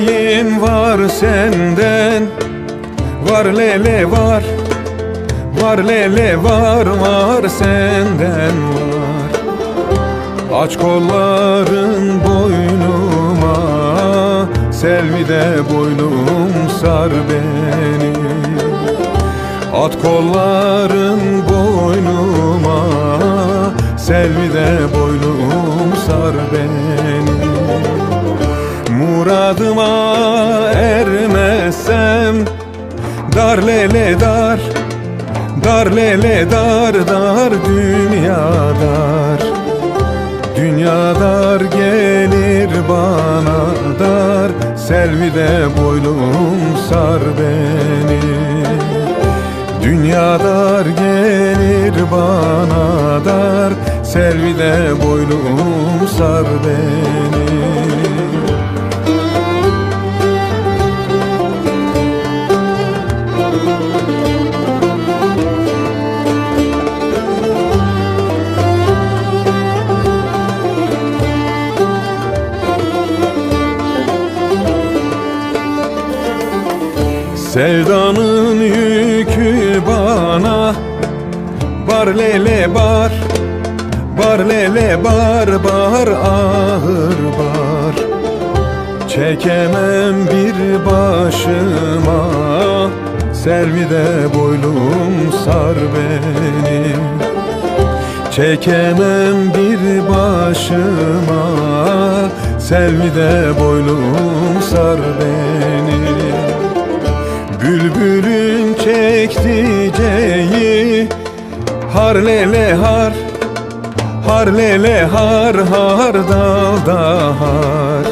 Bir dileğim var senden. Var lele var. Var lele var var senden var. Aç kolların boynuma. Selvide boynum sar beni. At kolların boynuma. Selvide boynum dar Dar lele dar dar dünya dar Dünya dar gelir bana dar Selvide boynum sar beni. Dünya dar gelir bana dar Selvide boynum sar beni Sevdanın yükü bana. Bar lele bar. Bar lele bar bar ağır bar. Çekemem bir başıma. Selvide boylum sar beni. Çekemem bir başıma. Selvide boylum sar beni Bülbülün çekticeği Har lele har Har lele har har dalda har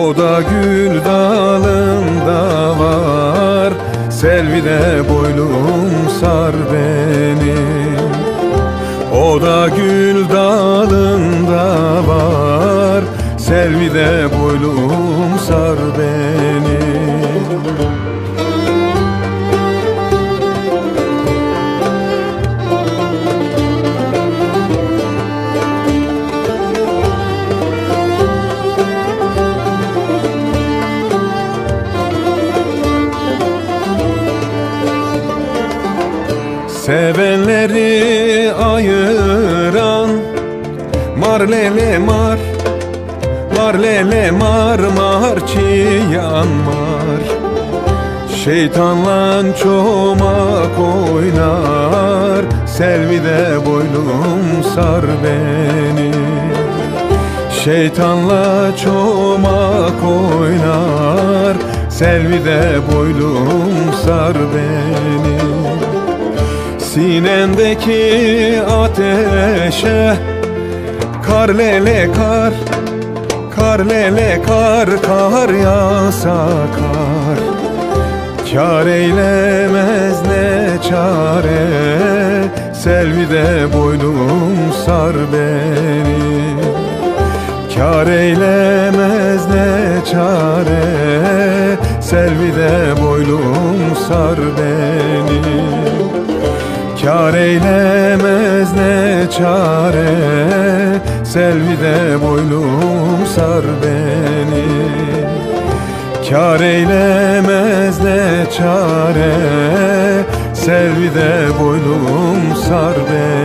O da gül dalında var Selvide boylum sar beni. O da gül dalında var Selvide boylum sar beni Sevenleri ayıran Mar lele mar Mar lele mar mar çiyan mar. Şeytanla çomak oynar Selvide boylum sar beni. Şeytanla çomak oynar Selvide boylum sar beni Sinendeki ateşe. Kar lele kar Kar lele kar Kar yağsa kar. Kar eylemez ne çare Selvide boynum sar beni. Kar eylemez ne çare Selvide boylum sar beni Kar eylemez ne çare Selvide boylum sar beni. Kar eylemez ne çare Selvide boylum sar beni